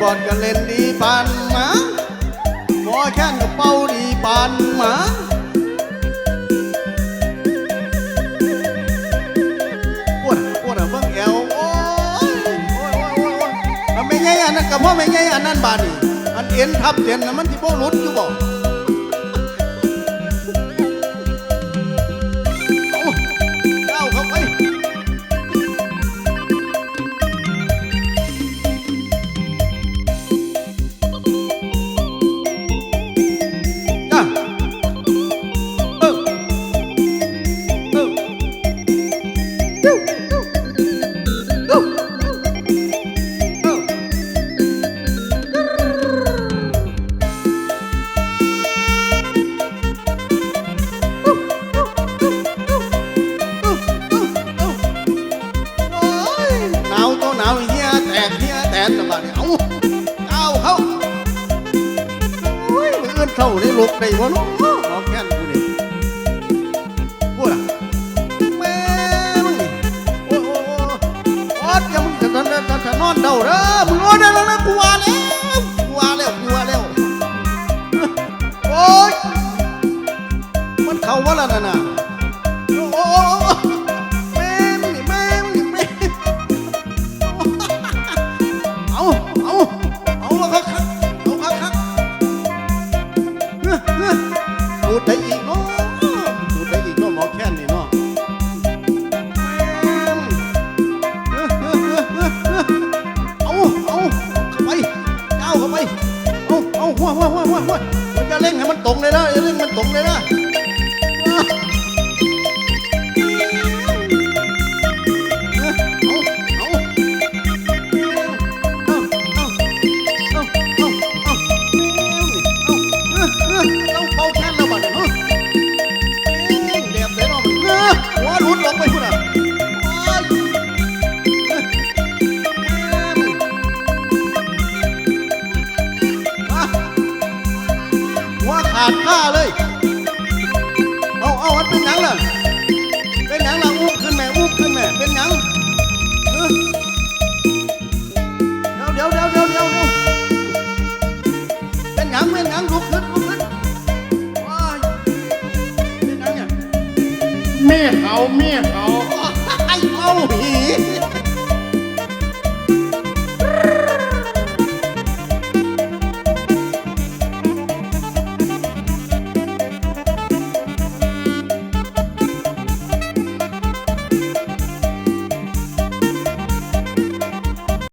บอลก็เล่นดีปานหมาหมอแค้นก็เป่าดีปานหมาปวดปวดอะเบิ่งแอวโอ้ยโอ้ยโอ้ยโอ้ยโอ้ยแล้วไม่ใช่อันนั้นกับพ่อไม่ใช่อันนั้นบาดนี่อันเอ็นทับเอ็นนะมันที่พ่อรุดอยู่บอก เฮียแตกเฮียแตนละบาดนี้เอาเอาเขาโอ้ยมืออื่นเท่าได้ลุกได้บ่เนาะออกแค่นกูนี่พูดอะแม่มึงโอ้โอ้ยโอ้ยอดอย่ามึงจะจะจะจะนอนเดาเด้อมึงนอนได้แล้วนะกูว่าแล้วกูว่าแล้วกูว่าแล้วโอ้ยมันเข้าว่าแล้วนั่นน่ะโอ้ หัวหัวหัวหัวหัวมันจะเร่งให้มันตรงเลยนะอย่าเร่งมันตรงเลยนะ ขาดข้าเลย เอาเอามันเป็นหยังล่ะเป็นหยังล่ะอุ้มขึ้นแม่อุ้มขึ้นแม่เป็นหยังเฮ้ยเดี๋ยวเดี๋ยวเดี๋ยวเดี๋ยวเดี๋ยวเป็นหยังเป็นหยังลุกขึ้นลุกขึ้นว้ายเป็นหยังเนี่ยแม่เขาแม่เขา